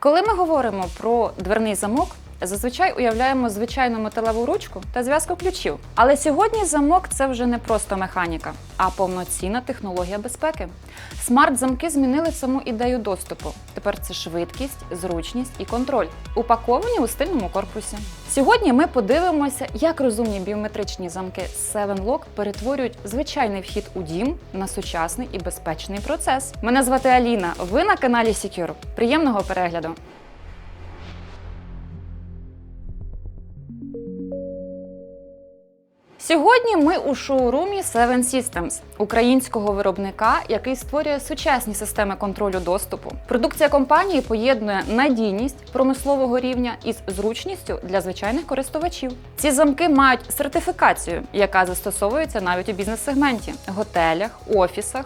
Коли ми говоримо про дверний замок, зазвичай уявляємо звичайну металеву ручку та зв'язку ключів. Але сьогодні замок це вже не просто механіка, а повноцінна технологія безпеки. Смарт-замки змінили саму ідею доступу. Тепер це швидкість, зручність і контроль, упаковані у стильному корпусі. Сьогодні ми подивимося, як розумні біометричні замки 7Lock перетворюють звичайний вхід у дім на сучасний і безпечний процес. Мене звати Аліна. Ви на каналі Secure. Приємного перегляду! Сьогодні ми у шоурумі Seven Systems, українського виробника, який створює сучасні системи контролю доступу. Продукція компанії поєднує надійність промислового рівня із зручністю для звичайних користувачів. Ці замки мають сертифікацію, яка застосовується навіть у бізнес-сегменті, готелях, офісах.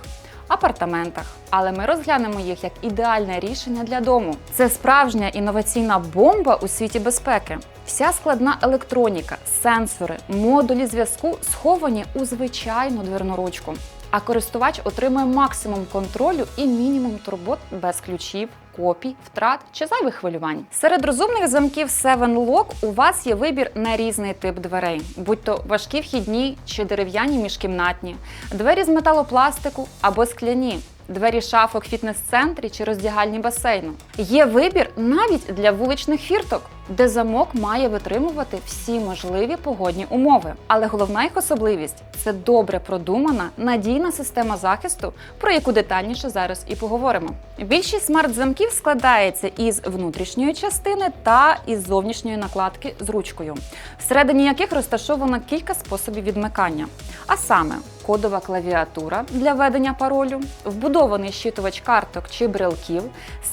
Апартаментах, але ми розглянемо їх як ідеальне рішення для дому. Це справжня інноваційна бомба у світі безпеки. Вся складна електроніка, сенсори, модулі зв'язку сховані у звичайну дверну ручку. А користувач отримує максимум контролю і мінімум турбот без ключів, копій, втрат чи зайвих хвилювань. Серед розумних замків 7Lock у вас є вибір на різний тип дверей, будь то важкі вхідні чи дерев'яні міжкімнатні, двері з металопластику або скляні. Двері шафок фітнес-центрі чи роздягальні басейну. Є вибір навіть для вуличних фірток, де замок має витримувати всі можливі погодні умови. Але головна їх особливість це добре продумана, надійна система захисту, про яку детальніше зараз і поговоримо. Більшість смарт-замків складається із внутрішньої частини та із зовнішньої накладки з ручкою, всередині яких розташовано кілька способів відмикання. А саме кодова клавіатура для введення паролю, вбудований щитувач карток чи брелків,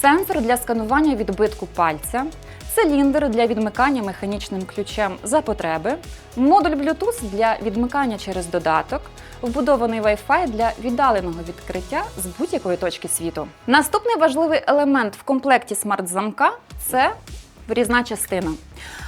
сенсор для сканування відбитку пальця, циліндр для відмикання механічним ключем за потреби, модуль Bluetooth для відмикання через додаток, вбудований Wi-Fi для віддаленого відкриття з будь-якої точки світу. Наступний важливий елемент в комплекті смарт-замка це врізна частина.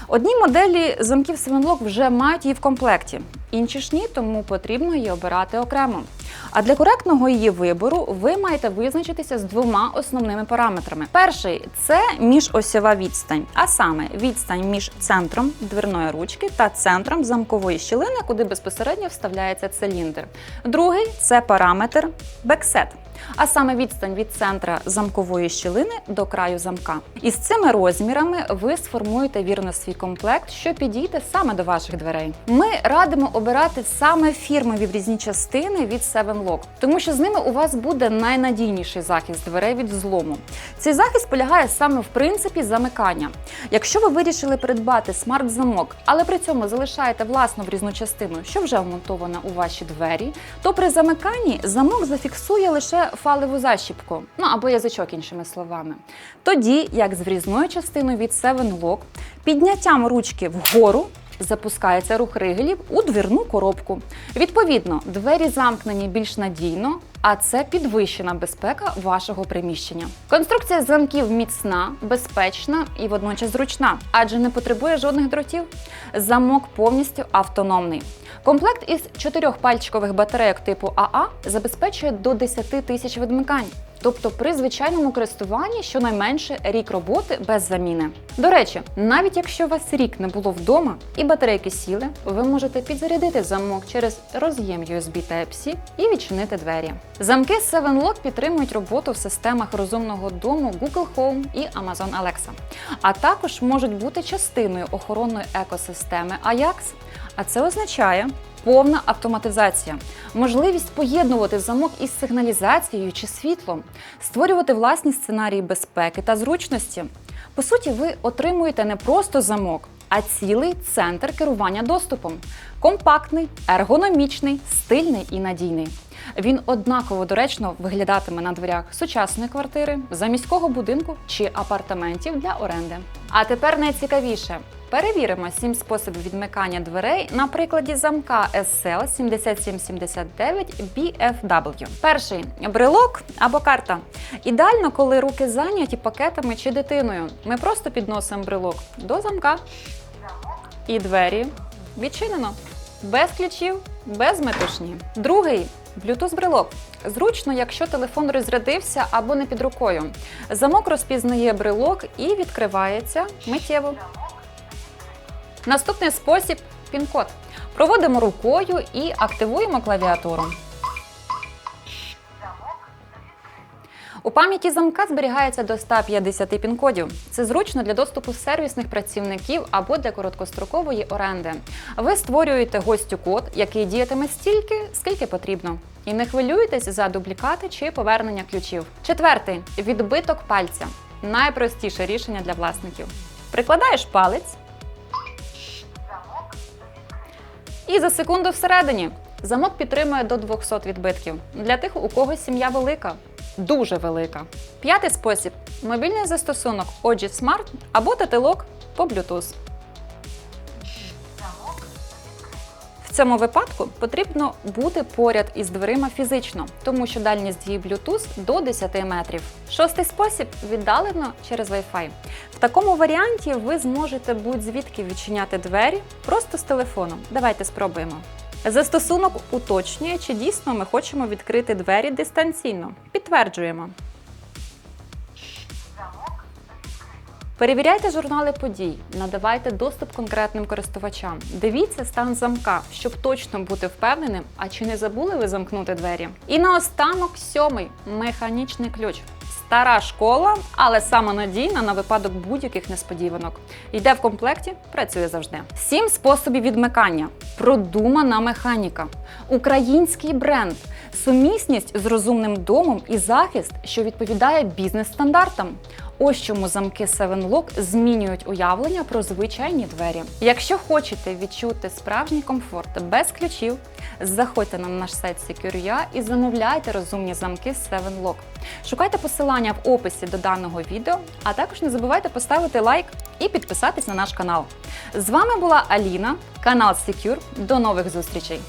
Одні моделі замків 7Lock вже мають її в комплекті, інші ж ні, тому потрібно її обирати окремо. А для коректного її вибору ви маєте визначитися з двома основними параметрами. Перший це міжосьова відстань, а саме відстань між центром дверної ручки та центром замкової щілини, куди безпосередньо вставляється циліндр. Другий це параметр бексет. А саме відстань від центра замкової щілини до краю замка. Із цими розмірами ви сформуєте вірно свій комплект, що підійде саме до ваших дверей. Ми радимо обирати саме фірмові врізні частини від 7Lock, тому що з ними у вас буде найнадійніший захист дверей від злому. Цей захист полягає саме в принципі замикання. Якщо ви вирішили придбати смарт-замок, але при цьому залишаєте власну врізну частину, що вже вмонтована у ваші двері, то при замиканні замок зафіксує лише фалеву защіпку, ну або язичок, іншими словами. Тоді, як з врізною частиною від 7Lock, підняттям ручки вгору запускається рух ригелів у двірну коробку. Відповідно, двері замкнені більш надійно, а це підвищена безпека вашого приміщення. Конструкція замків міцна, безпечна і водночас зручна, адже не потребує жодних дротів. Замок повністю автономний. Комплект із чотирьох пальчикових батарейок типу АА забезпечує до 10 тисяч відмикань. Тобто при звичайному користуванні щонайменше рік роботи без заміни. До речі, навіть якщо вас рік не було вдома і батарейки сіли, ви можете підзарядити замок через роз'єм USB Type-C і відчинити двері. Замки 7Lock підтримують роботу в системах розумного дому Google Home і Amazon Alexa, а також можуть бути частиною охоронної екосистеми Ajax. А це означає повна автоматизація, можливість поєднувати замок із сигналізацією чи світлом, створювати власні сценарії безпеки та зручності. По суті, ви отримуєте не просто замок, а цілий центр керування доступом. Компактний, ергономічний, стильний і надійний. Він однаково доречно виглядатиме на дверях сучасної квартири, заміського будинку чи апартаментів для оренди. А тепер найцікавіше. Перевіримо 7 способів відмикання дверей на прикладі замка SL 7779 BFW. Перший брелок або карта. Ідеально, коли руки зайняті пакетами чи дитиною. Ми просто підносимо брелок до замка і двері відчинено. Без ключів, без метушні. Другий Bluetooth брелок. Зручно, якщо телефон розрядився або не під рукою. Замок розпізнає брелок і відкривається миттєво. Наступний спосіб пін-код. Проводимо рукою і активуємо клавіатуру. У пам'яті замка зберігається до 150 пін-кодів. Це зручно для доступу сервісних працівників або для короткострокової оренди. Ви створюєте гостю код, який діятиме стільки, скільки потрібно. І не хвилюйтесь за дублікати чи повернення ключів. Четвертий відбиток пальця найпростіше рішення для власників. Прикладаєш палець. І за секунду всередині. Замок підтримує до 200 відбитків. Для тих, у кого сім'я велика, дуже велика. П'ятий спосіб мобільний застосунок OG Smart або тетилок по Bluetooth. В цьому випадку потрібно бути поряд із дверима фізично, тому що дальність дії Bluetooth до 10 метрів. Шостий спосіб віддалено через Wi-Fi. В такому варіанті ви зможете будь-звідки відчиняти двері просто з телефоном. Давайте спробуємо. Застосунок уточнює, чи дійсно ми хочемо відкрити двері дистанційно. Підтверджуємо. Перевіряйте журнали подій, надавайте доступ конкретним користувачам. Дивіться стан замка, щоб точно бути впевненим, а чи не забули ви замкнути двері. І наостанок сьомий механічний ключ. Стара школа, але саме надійна на випадок будь-яких несподіванок. Йде в комплекті, працює завжди. Сім способів відмикання. Продумана механіка, український бренд, сумісність з розумним домом і захист, що відповідає бізнес-стандартам. Ось чому замки 7 Lock змінюють уявлення про звичайні двері. Якщо хочете відчути справжній комфорт без ключів, заходьте на наш сайт Secure.ua і замовляйте розумні замки 7 Lock. Шукайте посилання в описі до даного відео, а також не забувайте поставити лайк і підписатись на наш канал. З вами була Аліна, канал Secure. До нових зустрічей!